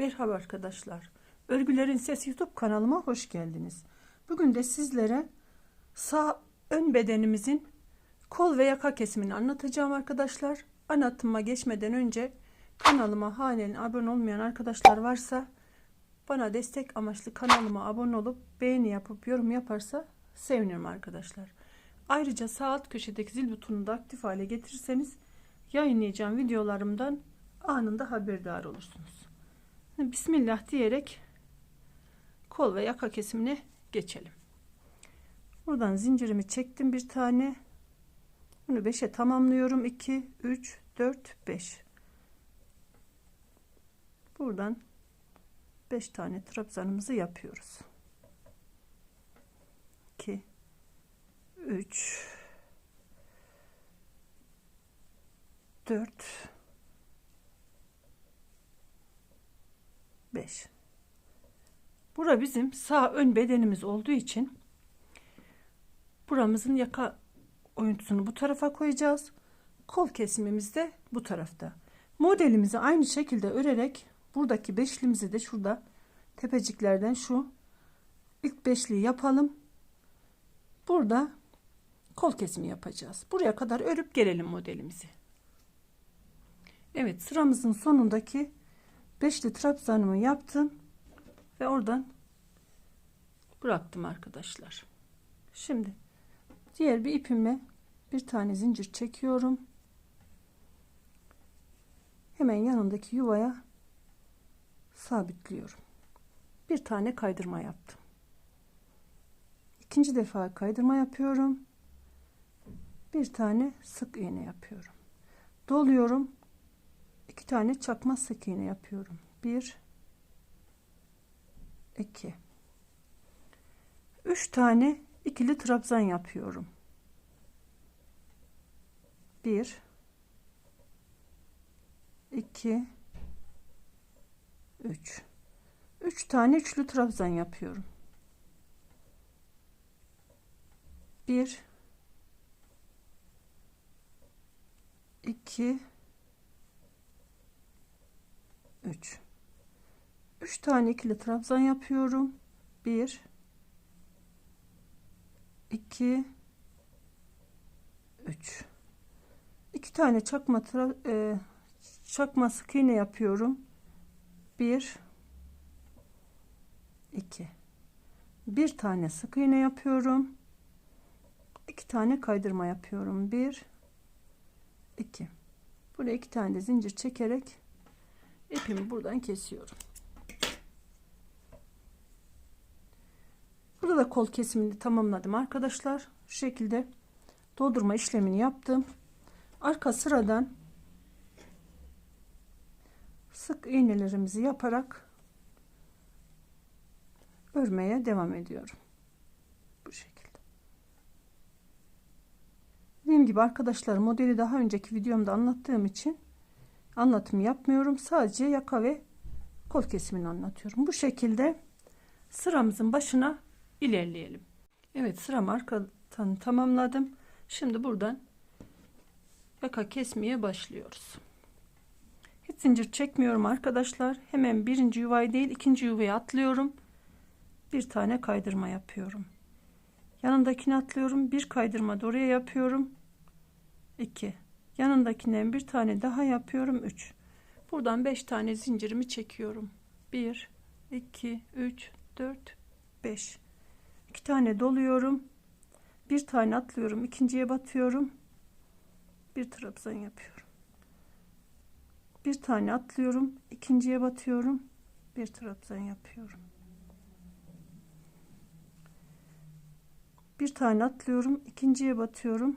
Merhaba arkadaşlar. Örgülerin Sesi YouTube kanalıma hoş geldiniz. Bugün de sizlere sağ ön bedenimizin kol ve yaka kesimini anlatacağım arkadaşlar. Anlatıma geçmeden önce kanalıma halen abone olmayan arkadaşlar varsa bana destek amaçlı kanalıma abone olup beğeni yapıp yorum yaparsa sevinirim arkadaşlar. Ayrıca sağ alt köşedeki zil butonunu da aktif hale getirirseniz yayınlayacağım videolarımdan anında haberdar olursunuz. Bismillah diyerek kol ve yaka kesimine geçelim. Buradan zincirimi çektim bir tane. Bunu 5'e tamamlıyorum. 2, 3, 4, 5. Buradan 5 tane trabzanımızı yapıyoruz. 2 3 4 5 Bura bizim sağ ön bedenimiz olduğu için buramızın yaka oyuntusunu bu tarafa koyacağız. Kol kesimimiz de bu tarafta. Modelimizi aynı şekilde örerek buradaki beşlimizi de şurada tepeciklerden şu ilk beşliği yapalım. Burada kol kesimi yapacağız. Buraya kadar örüp gelelim modelimizi. Evet sıramızın sonundaki beşli trabzanımı yaptım ve oradan bıraktım arkadaşlar. Şimdi diğer bir ipimle bir tane zincir çekiyorum. Hemen yanındaki yuvaya sabitliyorum. Bir tane kaydırma yaptım. İkinci defa kaydırma yapıyorum. Bir tane sık iğne yapıyorum. Doluyorum. İki tane çakma sık iğne yapıyorum. Bir, iki, üç tane ikili trabzan yapıyorum. Bir, iki, üç. Üç tane üçlü trabzan yapıyorum. Bir, iki, üç. Üç tane ikili trabzan yapıyorum. Bir, iki, üç. İki tane çakma tra e, çakma sık iğne yapıyorum. Bir, iki. Bir tane sık iğne yapıyorum. İki tane kaydırma yapıyorum. Bir, iki. Buraya iki tane de zincir çekerek ipimi buradan kesiyorum. Burada da kol kesimini tamamladım arkadaşlar. Şu şekilde doldurma işlemini yaptım. Arka sıradan sık iğnelerimizi yaparak örmeye devam ediyorum. Bu şekilde. Dediğim gibi arkadaşlar modeli daha önceki videomda anlattığım için anlatım yapmıyorum. Sadece yaka ve kol kesimini anlatıyorum. Bu şekilde sıramızın başına ilerleyelim. Evet sıramı arkadan tamamladım. Şimdi buradan yaka kesmeye başlıyoruz. Hiç zincir çekmiyorum arkadaşlar. Hemen birinci yuvayı değil ikinci yuvaya atlıyorum. Bir tane kaydırma yapıyorum. Yanındakini atlıyorum. Bir kaydırma da oraya yapıyorum. 2 yanındakinden bir tane daha yapıyorum 3 buradan 5 tane zincirimi çekiyorum. 1 2 3 4 5 2 tane doluyorum. Bir tane atlıyorum ikinciye batıyorum. Bir trabzan yapıyorum. Bir tane atlıyorum ikinciye batıyorum. Bir trabzan yapıyorum. Bir tane atlıyorum ikinciye batıyorum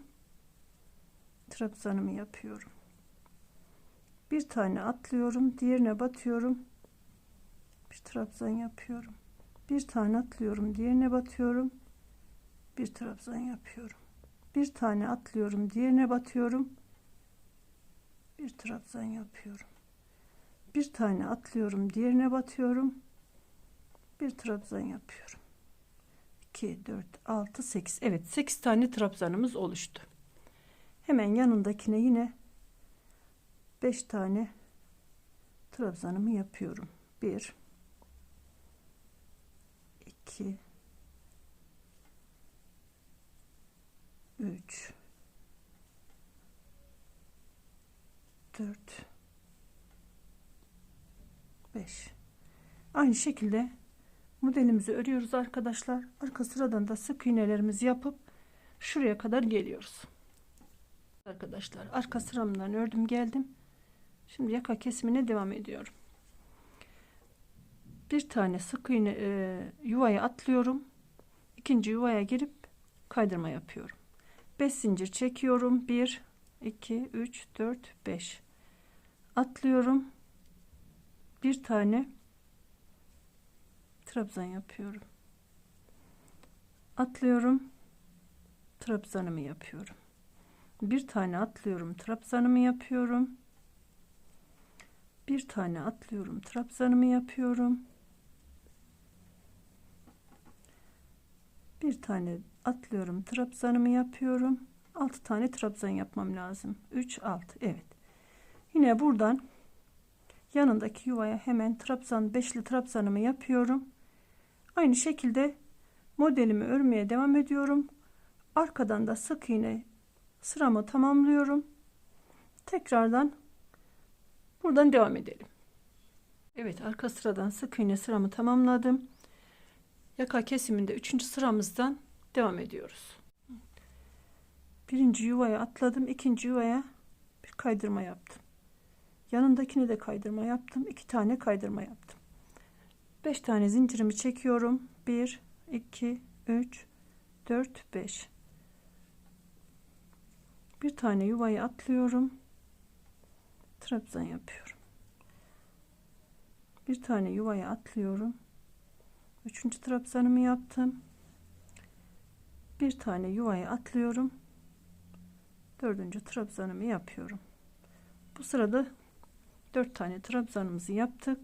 trabzanımı yapıyorum. Bir tane atlıyorum, diğerine batıyorum. Bir trabzan yapıyorum. Bir tane atlıyorum, diğerine batıyorum. Bir trabzan yapıyorum. Bir tane atlıyorum, diğerine batıyorum. Bir trabzan yapıyorum. Bir tane atlıyorum, diğerine batıyorum. Bir trabzan yapıyorum. 2 4 6 8 evet 8 tane trabzanımız oluştu hemen yanındakine yine 5 tane trabzanımı yapıyorum. 1 2 3 4 5 aynı şekilde modelimizi örüyoruz arkadaşlar. Arka sıradan da sık iğnelerimizi yapıp şuraya kadar geliyoruz arkadaşlar. Arka sıramdan ördüm geldim. Şimdi yaka kesimine devam ediyorum. Bir tane sık iğne e, yuvaya atlıyorum. İkinci yuvaya girip kaydırma yapıyorum. 5 zincir çekiyorum. 1 2 3 4 5 atlıyorum. Bir tane trabzan yapıyorum. Atlıyorum. Trabzanımı yapıyorum bir tane atlıyorum trabzanımı yapıyorum. Bir tane atlıyorum trabzanımı yapıyorum. Bir tane atlıyorum trabzanımı yapıyorum. 6 tane trabzan yapmam lazım. 3 6 evet. Yine buradan yanındaki yuvaya hemen trabzan beşli trabzanımı yapıyorum. Aynı şekilde modelimi örmeye devam ediyorum. Arkadan da sık iğne sıramı tamamlıyorum. Tekrardan buradan devam edelim. Evet arka sıradan sık iğne sıramı tamamladım. Yaka kesiminde üçüncü sıramızdan devam ediyoruz. Birinci yuvaya atladım ikinci yuvaya bir kaydırma yaptım. Yanındakine de kaydırma yaptım iki tane kaydırma yaptım. 5 tane zincirimi çekiyorum. 1 2 3 4 5 bir tane yuvayı atlıyorum. Trabzan yapıyorum. Bir tane yuvaya atlıyorum. Üçüncü trabzanımı yaptım. Bir tane yuvaya atlıyorum. Dördüncü trabzanımı yapıyorum. Bu sırada dört tane trabzanımızı yaptık.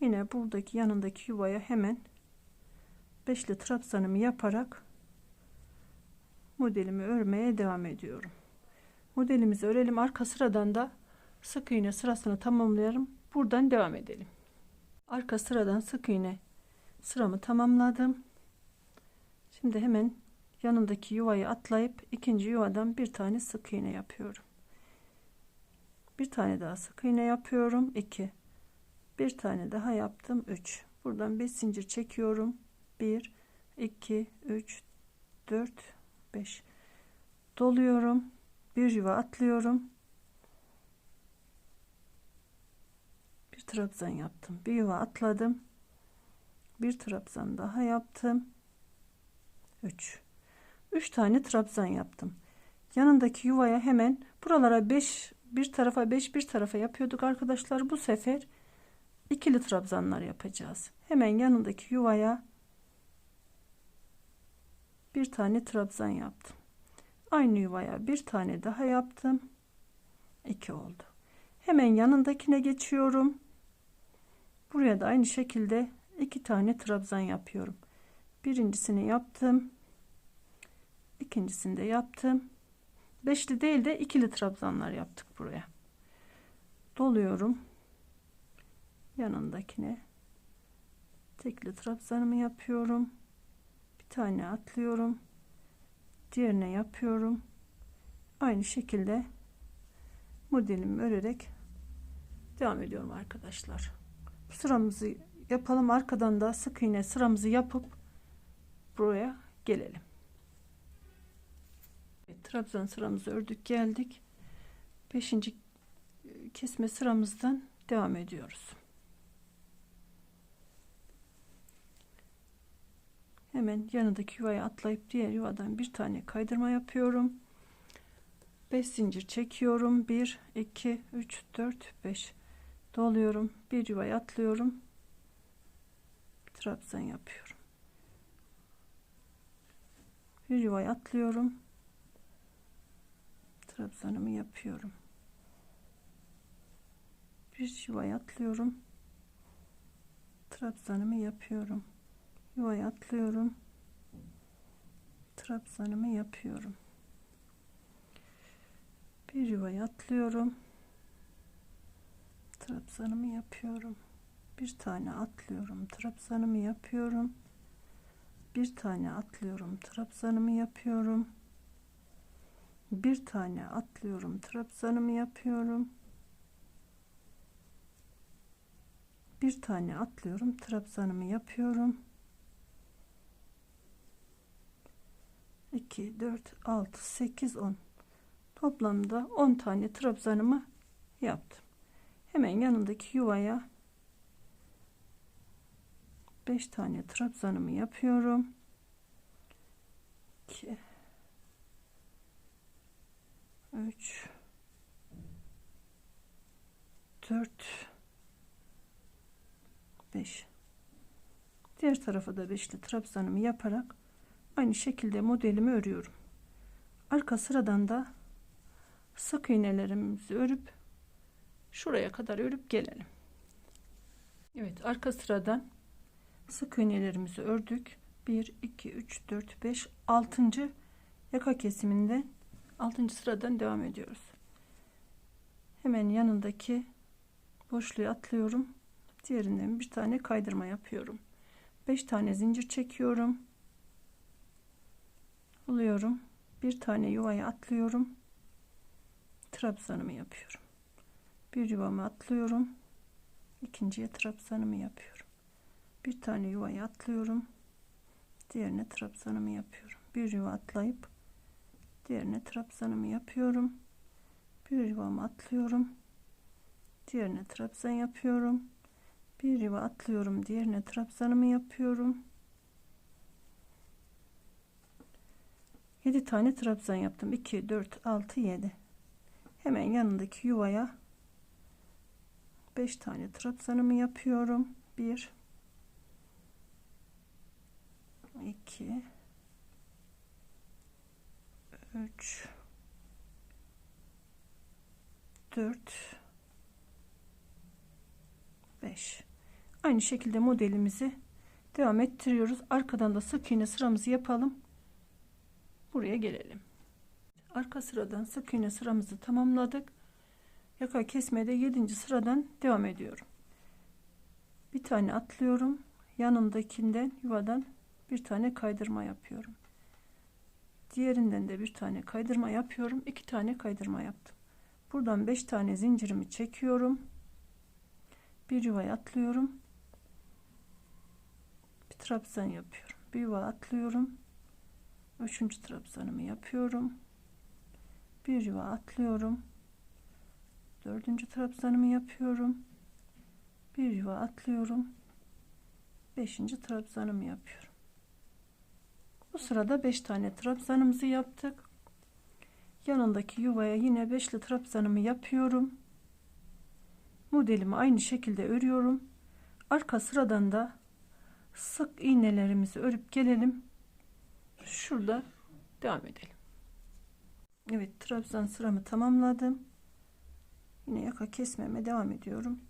Yine buradaki yanındaki yuvaya hemen beşli trabzanımı yaparak modelimi örmeye devam ediyorum modelimizi örelim. Arka sıradan da sık iğne sırasını tamamlayalım. Buradan devam edelim. Arka sıradan sık iğne sıramı tamamladım. Şimdi hemen yanındaki yuvayı atlayıp ikinci yuvadan bir tane sık iğne yapıyorum. Bir tane daha sık iğne yapıyorum. 2 bir tane daha yaptım. 3 buradan bir zincir çekiyorum. 1 2 3 4 5 doluyorum bir yuva atlıyorum. Bir trabzan yaptım. Bir yuva atladım. Bir trabzan daha yaptım. 3 3 tane trabzan yaptım. Yanındaki yuvaya hemen buralara 5 bir tarafa 5 bir tarafa yapıyorduk arkadaşlar. Bu sefer ikili trabzanlar yapacağız. Hemen yanındaki yuvaya bir tane trabzan yaptım aynı yuvaya bir tane daha yaptım. 2 oldu. Hemen yanındakine geçiyorum. Buraya da aynı şekilde iki tane trabzan yapıyorum. Birincisini yaptım. İkincisini de yaptım. Beşli değil de ikili trabzanlar yaptık buraya. Doluyorum. Yanındakine tekli trabzanımı yapıyorum. Bir tane atlıyorum diğerine yapıyorum. Aynı şekilde modelimi örerek devam ediyorum arkadaşlar. Sıramızı yapalım. Arkadan da sık iğne sıramızı yapıp buraya gelelim. Evet, trabzan sıramızı ördük geldik. 5. kesme sıramızdan devam ediyoruz hemen yanındaki yuvaya atlayıp diğer yuvadan bir tane kaydırma yapıyorum. 5 zincir çekiyorum. 1 2 3 4 5 doluyorum. Bir yuvaya atlıyorum. Trabzan yapıyorum. Bir yuvaya atlıyorum. Trabzanımı yapıyorum. Bir yuvaya atlıyorum. Trabzanımı yapıyorum yuvaya atlıyorum. Trabzanımı yapıyorum. Bir yuvaya atlıyorum. Trabzanımı yapıyorum. Bir tane atlıyorum trabzanımı yapıyorum. Bir tane atlıyorum trabzanımı yapıyorum. Bir tane atlıyorum trabzanımı yapıyorum. Bir tane atlıyorum trabzanımı yapıyorum 2 4 6 8 10 toplamda 10 tane trabzanımı yaptım. Hemen yanındaki yuvaya 5 tane trabzanımı yapıyorum. 2 3 4 5 diğer tarafa da beşli trabzanımı yaparak aynı şekilde modelimi örüyorum. Arka sıradan da sık iğnelerimizi örüp şuraya kadar örüp gelelim. Evet arka sıradan sık iğnelerimizi ördük. 1 2 3 4 5 6. yaka kesiminde 6. sıradan devam ediyoruz. Hemen yanındaki boşluğu atlıyorum. Diğerinden bir tane kaydırma yapıyorum. 5 tane zincir çekiyorum buluyorum. Bir tane yuvaya atlıyorum. Trabzanımı yapıyorum. Bir yuvamı atlıyorum. İkinciye trabzanımı yapıyorum. Bir tane yuvaya atlıyorum. Diğerine trabzanımı yapıyorum. Bir yuva atlayıp diğerine trabzanımı yapıyorum. Bir yuvamı atlıyorum. Diğerine trabzan yapıyorum. Bir yuva atlıyorum. Diğerine trabzanımı yapıyorum 7 tane trabzan yaptım. 2 4 6 7 hemen yanındaki yuvaya 5 tane trabzanımı yapıyorum. 1 2 3 4 5 aynı şekilde modelimizi devam ettiriyoruz. Arkadan da sık iğne sıramızı yapalım buraya gelelim. Arka sıradan sık iğne sıramızı tamamladık. Yaka kesmede 7. sıradan devam ediyorum. Bir tane atlıyorum. Yanındakinden yuvadan bir tane kaydırma yapıyorum. Diğerinden de bir tane kaydırma yapıyorum. İki tane kaydırma yaptım. Buradan beş tane zincirimi çekiyorum. Bir yuvaya atlıyorum. Bir trabzan yapıyorum. Bir yuva atlıyorum üçüncü trabzanımı yapıyorum. Bir yuva atlıyorum. Dördüncü trabzanımı yapıyorum. Bir yuva atlıyorum. Beşinci trabzanımı yapıyorum. Bu sırada beş tane trabzanımızı yaptık. Yanındaki yuvaya yine beşli trabzanımı yapıyorum. Modelimi aynı şekilde örüyorum. Arka sıradan da sık iğnelerimizi örüp gelelim şurada devam edelim. Evet trabzan sıramı tamamladım. Yine yaka kesmeme devam ediyorum.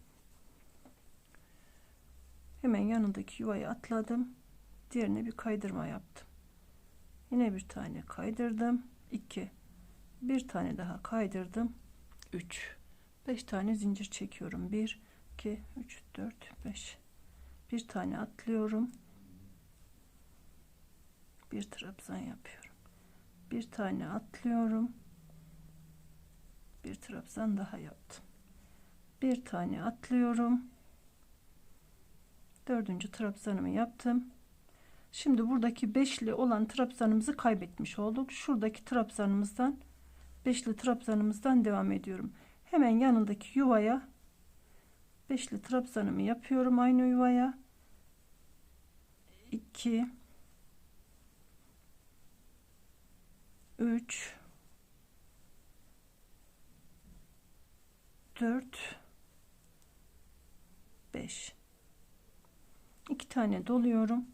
Hemen yanındaki yuvayı atladım. Diğerine bir kaydırma yaptım. Yine bir tane kaydırdım. 2 bir tane daha kaydırdım. 3 5 tane zincir çekiyorum. 1 2 3 4 5 bir tane atlıyorum bir trabzan yapıyorum. Bir tane atlıyorum. Bir trabzan daha yaptım. Bir tane atlıyorum. Dördüncü trabzanımı yaptım. Şimdi buradaki beşli olan trabzanımızı kaybetmiş olduk. Şuradaki trabzanımızdan beşli trabzanımızdan devam ediyorum. Hemen yanındaki yuvaya beşli trabzanımı yapıyorum aynı yuvaya. 2 3 4 5 2 tane doluyorum.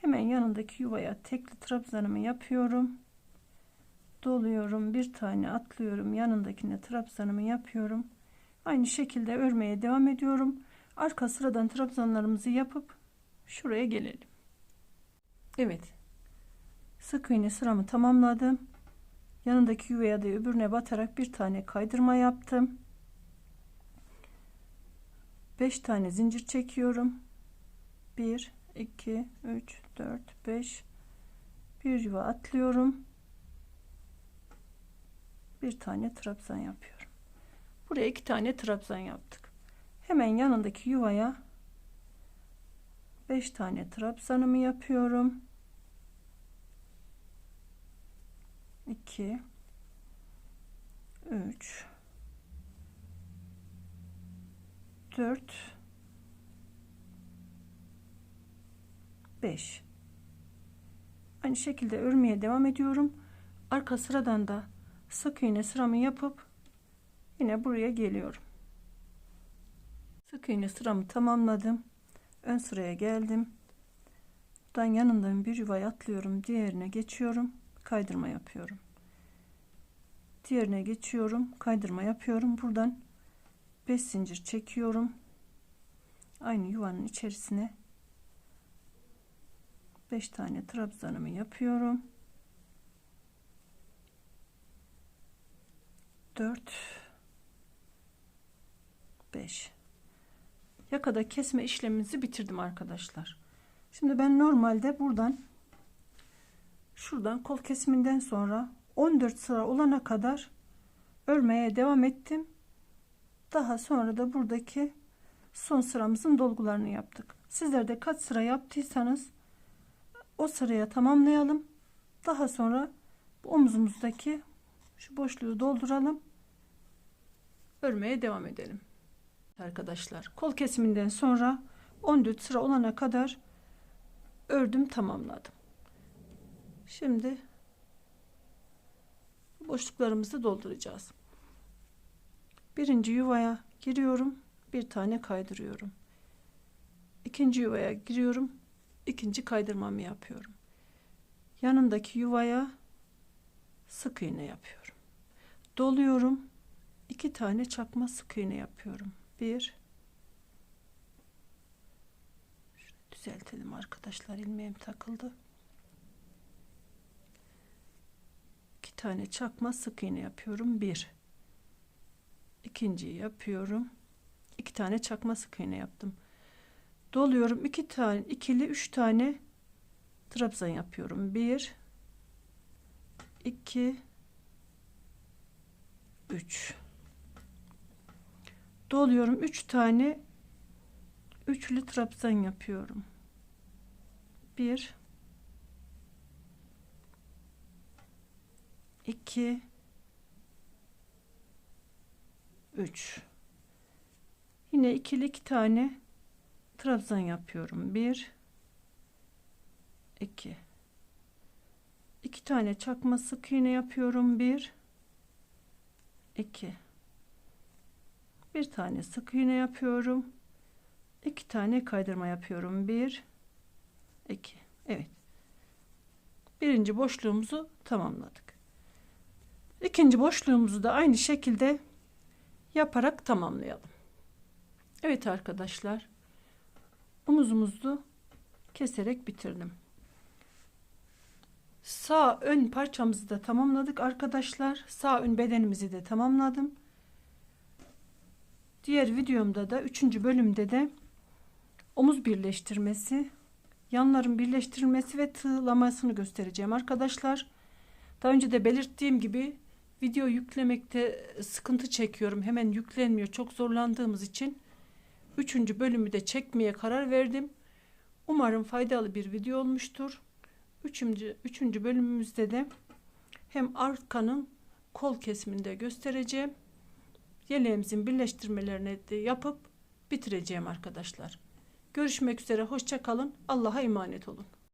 Hemen yanındaki yuvaya tekli trabzanımı yapıyorum. Doluyorum bir tane atlıyorum yanındakine trabzanımı yapıyorum. Aynı şekilde örmeye devam ediyorum. Arka sıradan trabzanlarımızı yapıp şuraya gelelim. Evet. Sık iğne sıramı tamamladım yanındaki yuvaya da öbürüne batarak bir tane kaydırma yaptım. 5 tane zincir çekiyorum. 1 2 3 4 5 bir yuva atlıyorum. Bir tane trabzan yapıyorum. Buraya iki tane trabzan yaptık. Hemen yanındaki yuvaya 5 tane trabzanımı yapıyorum 2 3 4 5 aynı şekilde örmeye devam ediyorum. Arka sıradan da sık iğne sıramı yapıp yine buraya geliyorum. Sık iğne sıramı tamamladım. Ön sıraya geldim. Buradan yanından bir yuvaya atlıyorum. Diğerine geçiyorum. Kaydırma yapıyorum diğerine geçiyorum. Kaydırma yapıyorum. Buradan 5 zincir çekiyorum. Aynı yuvanın içerisine 5 tane trabzanımı yapıyorum. 4 5 yakada kesme işlemimizi bitirdim arkadaşlar. Şimdi ben normalde buradan şuradan kol kesiminden sonra 14 sıra olana kadar örmeye devam ettim. Daha sonra da buradaki son sıramızın dolgularını yaptık. Sizler de kaç sıra yaptıysanız o sıraya tamamlayalım. Daha sonra omuzumuzdaki şu boşluğu dolduralım. Örmeye devam edelim. Arkadaşlar kol kesiminden sonra 14 sıra olana kadar ördüm tamamladım. Şimdi boşluklarımızı dolduracağız. Birinci yuvaya giriyorum bir tane kaydırıyorum. İkinci yuvaya giriyorum ikinci kaydırmamı yapıyorum. Yanındaki yuvaya sık iğne yapıyorum. Doluyorum iki tane çakma sık iğne yapıyorum. Bir düzeltelim arkadaşlar ilmeğim takıldı tane çakma sık iğne yapıyorum bir. İkinciyi yapıyorum. İki tane çakma sık iğne yaptım. Doluyorum iki tane ikili üç tane trabzan yapıyorum. Bir iki üç. Doluyorum üç tane üçlü trabzan yapıyorum. Bir iki üç yine ikili iki tane trabzan yapıyorum. Bir, iki, iki tane çakma sık iğne yapıyorum. Bir, iki, bir tane sık iğne yapıyorum. iki tane kaydırma yapıyorum. Bir, iki. Evet. Birinci boşluğumuzu tamamladık. İkinci boşluğumuzu da aynı şekilde yaparak tamamlayalım. Evet arkadaşlar omuzumuzu keserek bitirdim. Sağ ön parçamızı da tamamladık arkadaşlar. Sağ ön bedenimizi de tamamladım. Diğer videomda da 3. bölümde de omuz birleştirmesi, yanların birleştirilmesi ve tığlamasını göstereceğim arkadaşlar. Daha önce de belirttiğim gibi video yüklemekte sıkıntı çekiyorum. Hemen yüklenmiyor. Çok zorlandığımız için Üçüncü bölümü de çekmeye karar verdim. Umarım faydalı bir video olmuştur. Üçüncü, üçüncü bölümümüzde de hem arkanın kol kesiminde göstereceğim. Yeleğimizin birleştirmelerini de yapıp bitireceğim arkadaşlar. Görüşmek üzere. Hoşça kalın. Allah'a emanet olun.